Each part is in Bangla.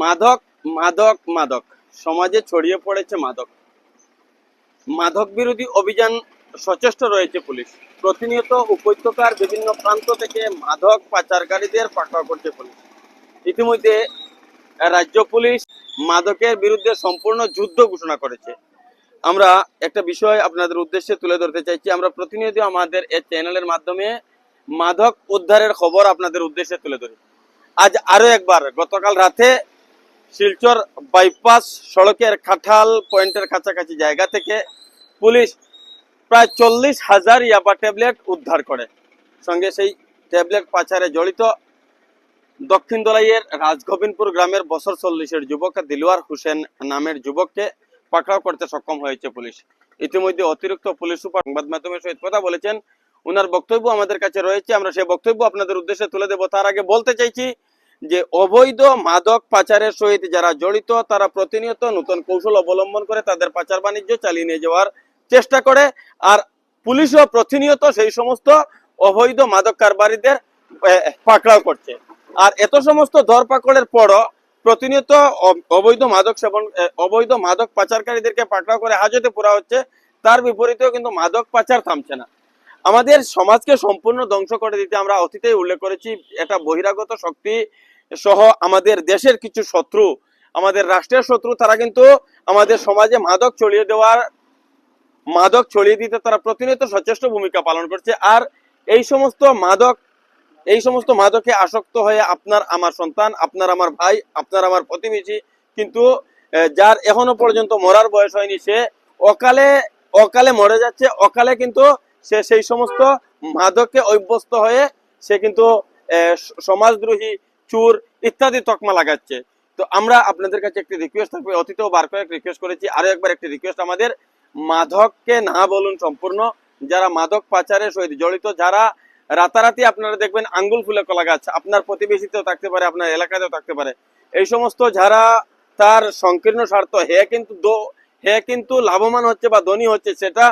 মাদক মাদক মাদক। সমাজে ছড়িয়ে পড়েছে মাদক। মাদক বিরোধী অভিযান সচেষ্ট রয়েছে পুলিশ। প্রতিনিয়ত উপত্যকার বিভিন্ন প্রান্ত থেকে মাদক পাচারকারীদের পাকড়াও করছে পুলিশ। ইতিমধ্যে রাজ্য পুলিশ মাদকের বিরুদ্ধে সম্পূর্ণ যুদ্ধ ঘোষণা করেছে। আমরা একটা বিষয় আপনাদের উদ্দেশ্যে তুলে ধরতে চাইছি। আমরা প্রতিনিয়ত আমাদের এই চ্যানেলের মাধ্যমে মাদক উদ্ধারের খবর আপনাদের উদ্দেশ্যে তুলে ধরি। আজ আরও একবার গতকাল রাতে শিলচর বাইপাস সড়কের খাঠাল পয়েন্টের কাছাকাছি জায়গা থেকে পুলিশ প্রায় চল্লিশ হাজার ইয়াবা ট্যাবলেট উদ্ধার করে। সঙ্গে সেই ট্যাবলেট পাচারে জড়িত দক্ষিণ দলাইয়ের রাজগোবিন্দপুর গ্রামের বছর চল্লিশের যুবক দিলওয়ার হোসেন নামের যুবককে পাকড়াও করতে সক্ষম হয়েছে পুলিশ। ইতিমধ্যে অতিরিক্ত পুলিশ সুপার সংবাদ মাধ্যমের সহিত কথা বলেছেন। ওনার বক্তব্য আমাদের কাছে রয়েছে, আমরা সেই বক্তব্য আপনাদের উদ্দেশ্যে তুলে দেব। তার আগে বলতে চাইছি যে অবৈধ মাদক পাচারের সহিত যারা জড়িত, তারা প্রতিনিয়ত নতুন কৌশল অবলম্বন করে তাদের পাচার বাণিজ্য চালিয়ে নিয়ে যাওয়ার চেষ্টা করে। আর পুলিশও প্রতিনিয়ত সেই সমস্ত অবৈধ মাদক কারবারিদের পাকড়াও করছে। আর এত সমস্ত ধরপাকড়ের পরও প্রতিনিয়ত অবৈধ মাদক সেবন অবৈধ মাদক পাচারকারীদেরকে পাকড়াও করে হাজতে পুরা হচ্ছে। তার বিপরীতেও কিন্তু মাদক পাচার থামছে না। আমাদের সমাজকে সম্পূর্ণ ধ্বংস করে দিতে আমরা অতীতেই উল্লেখ করেছি, এটা বহিরাগত শক্তি সহ আমাদের দেশের কিছু শত্রু, আমাদের রাষ্ট্রের শত্রু, তারা কিন্তু আমাদের সমাজে মাদক ছড়িয়ে দেওয়ার, মাদক ছড়িয়ে দিতে তারা প্রতিনিয়ত সচেষ্ট ভূমিকা পালন করছে। আর এই সমস্ত মাদক, এই সমস্ত মাদকে আসক্ত হয়ে আপনার আমার সন্তান, আপনার আমার ভাই, আপনার আমার প্রতিবেশী, কিন্তু যার এখনও পর্যন্ত মরার বয়স হয়নি, সে অকালে অকালে মরে যাচ্ছে, অকালে কিন্তু সে সেই সমস্ত মাদকে অভ্যস্ত হয়ে সে কিন্তু সমাজদ্রোহী চুর ইত্যাদি তকমা লাগাচ্ছে। তো আমরা আপনাদের কাছে একটি রিকোয়েস্ট থাকবে, অতীতেও বার কয়েক রিকোয়েস্ট করেছি আরও একবার একটি রিকোয়েস্ট আমাদের। মাদককে না বলুন সম্পূর্ণ, যারা মাদক পাচারের সহিত জড়িত, যারা রাতারাতি আপনারা দেখবেন আঙ্গুল ফুলে কলা গাছ, আপনার প্রতিবেশীতেও থাকতে পারে, আপনার এলাকাতেও থাকতে পারে। এই সমস্ত যারা তার সংকীর্ণ স্বার্থ, হে কিন্তু হে কিন্তু লাভবান হচ্ছে বা ধনী হচ্ছে, সেটা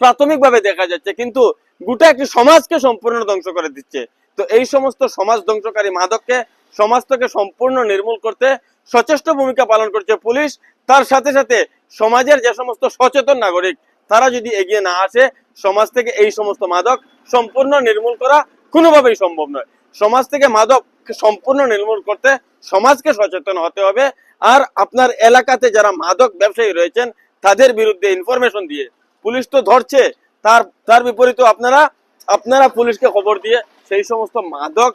প্রাথমিকভাবে দেখা যাচ্ছে, কিন্তু গোটা একটি সমাজকে সম্পূর্ণ ধ্বংস করে দিচ্ছে। তো এই সমস্ত সমাজ ধ্বংসকারী মাদককে সমাজ থেকে সম্পূর্ণ নির্মূল করতে সচেষ্ট ভূমিকা পালন করছে পুলিশ। তার সাথে সাথে সমাজের যে সমস্ত সচেতন নাগরিক, তারা যদি এগিয়ে না আসে, সমাজ থেকে এই সমস্ত মাদক সম্পূর্ণ নির্মূল করা কোনোভাবেই সম্ভব নয়। সমাজ থেকে মাদক সম্পূর্ণ নির্মূল করতে সমাজকে সচেতন হতে হবে। আর আপনার এলাকাতে যারা মাদক ব্যবসায়ী রয়েছেন, তাদের বিরুদ্ধে ইনফরমেশন দিয়ে পুলিশ তো ধরছে। তার তার বিপরীতে আপনারা আপনারা পুলিশকে খবর দিয়ে সেই সমস্ত মাদক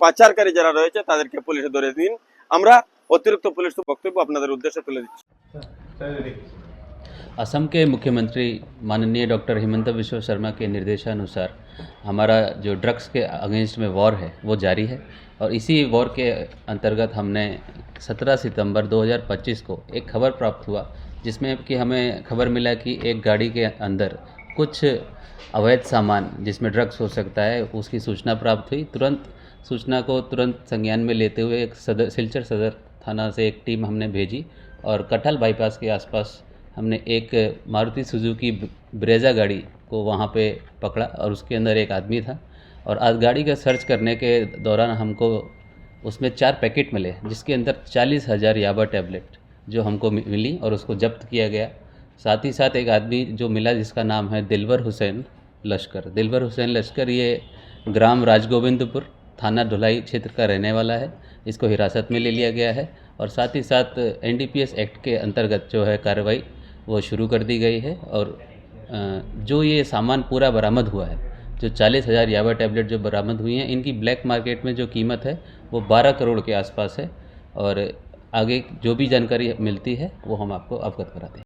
পাচারকারী যারা রয়েছে তাদেরকে পুলিশে ধরে দিন আমরা অতিরিক্ত পুলিশ বক্তব্য আপনাদের উদ্দেশ্যে তুলে দিচ্ছি असम के मुख्यमंत्री माननीय डॉक्टर हिमंत बिश्व शर्मा के निर्देशानुसार हमारा जो ड्रग्स के अगेंस्ट में वॉर है वो जारी है और इसी वॉर के अंतर्गत हमने 17 सितंबर 2025 को एक खबर प्राप्त हुआ जिसमें कि हमें खबर मिला कि एक गाड़ी के अंदर कुछ अवैध सामान जिसमें ड्रग्स हो सकता है, उसकी सूचना प्राप्त हुई। तुरंत सूचना को तुरंत संज्ञान में लेते हुए एक सदर, सिलचर सदर थाना से एक टीम हमने भेजी और कटहल बाईपास के आसपास हमने एक मारुति सुजुकी ब्रेजा गाड़ी को वहाँ पे पकड़ा और उसके अंदर एक आदमी था और आज गाड़ी का सर्च करने के दौरान हमको उसमें चार पैकेट मिले, जिसके अंदर चालीस हज़ार याबा टैबलेट जो हमको मिली और उसको जब्त किया गया। साथ ही साथ एक आदमी जो मिला जिसका नाम है दिलवर हुसैन लश्कर। दिलवर हुसैन लश्कर ये ग्राम राजगोविंदपुर थाना ढुलाई क्षेत्र का रहने वाला है। इसको हिरासत में ले लिया गया है और साथ ही साथ एनडीपीएस एक्ट के अंतर्गत जो है कार्रवाई वो शुरू कर दी गई है और जो ये सामान पूरा बरामद हुआ है, जो चालीस हज़ार याबा टैबलेट जो बरामद हुई हैं, इनकी ब्लैक मार्केट में जो कीमत है वो बारह करोड़ के आसपास है और आगे जो भी जानकारी मिलती है वो हम आपको अवगत कराते हैं।